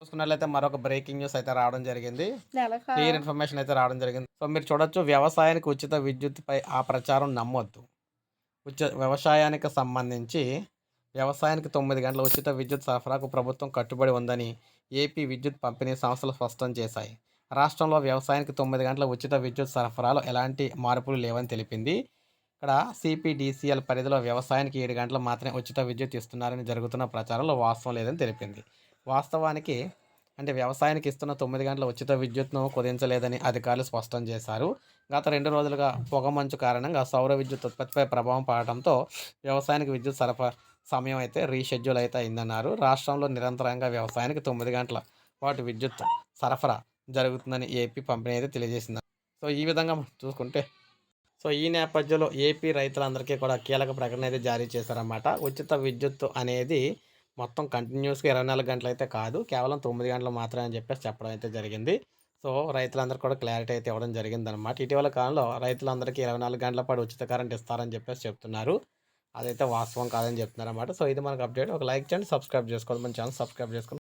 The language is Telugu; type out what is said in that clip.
చూసుకున్నట్లయితే మరొక బ్రేకింగ్ న్యూస్ అయితే రావడం జరిగింది. క్లియర్ ఇన్ఫర్మేషన్ అయితే రావడం జరిగింది. సో మీరు చూడొచ్చు వ్యవసాయానికి ఉచిత విద్యుత్పై ఆ ప్రచారం నమ్మొద్దు. ఉచిత వ్యవసాయానికి సంబంధించి వ్యవసాయానికి తొమ్మిది గంటల ఉచిత విద్యుత్ సరఫరాకు ప్రభుత్వం కట్టుబడి ఉందని ఏపీ విద్యుత్ పంపిణీ సంస్థలు స్పష్టం చేశాయి. రాష్ట్రంలో వ్యవసాయానికి తొమ్మిది గంటల ఉచిత విద్యుత్ సరఫరాలో ఎలాంటి మార్పులు లేవని తెలిపింది. ఇక్కడ సిపిడిసిఎల్ పరిధిలో వ్యవసాయానికి ఏడు గంటలు మాత్రమే ఉచిత విద్యుత్ ఇస్తున్నారని జరుగుతున్న ప్రచారంలో వాస్తవం లేదని తెలిపింది. వాస్తవానికి అంటే వ్యవసాయానికి ఇస్తున్న తొమ్మిది గంటల ఉచిత విద్యుత్ను కుదించలేదని అధికారులు స్పష్టం చేశారు. గత రెండు రోజులుగా పొగమంచు కారణంగా సౌర విద్యుత్ ఉత్పత్తిపై ప్రభావం పడటంతో వ్యవసాయానికి విద్యుత్ సరఫరా సమయం అయితే రీషెడ్యూల్ అయితే అయిందన్నారు. రాష్ట్రంలో నిరంతరంగా వ్యవసాయానికి తొమ్మిది గంటల పాటు విద్యుత్ సరఫరా జరుగుతుందని ఏపీ పంపిణీ అయితే తెలియజేసింది. సో ఈ విధంగా చూసుకుంటే సో ఈ నేపథ్యంలో ఏపీ రైతులందరికీ కూడా కీలక ప్రకటన అయితే జారీ చేశారన్నమాట. ఉచిత విద్యుత్ అనేది మొత్తం కంటిన్యూస్గా ఇరవై నాలుగు గంటలు అయితే కాదు. కేవలం తొమ్మిది గంటలు మాత్రమే అని చెప్పేసి చెప్పడం అయితే జరిగింది. సో రైతులందరికీ కూడా క్లారిటీ అయితే ఇవ్వడం జరిగింది అనమాట ఇటీవల కాలంలో రైతులందరికీ ఇరవై నాలుగు గంటల పాటు ఉచిత కరెంట్ ఇస్తారని చెప్పేసి చెప్తున్నారు. అదైతే వాస్తవం కాదని చెప్తున్నారు అనమాట సో ఇది మనకు అప్డేట్. ఒక లైక్ చేయండి సబ్స్క్రైబ్ చేసుకోండి. మన ఛానల్ సబ్స్క్రైబ్ చేసుకోండి.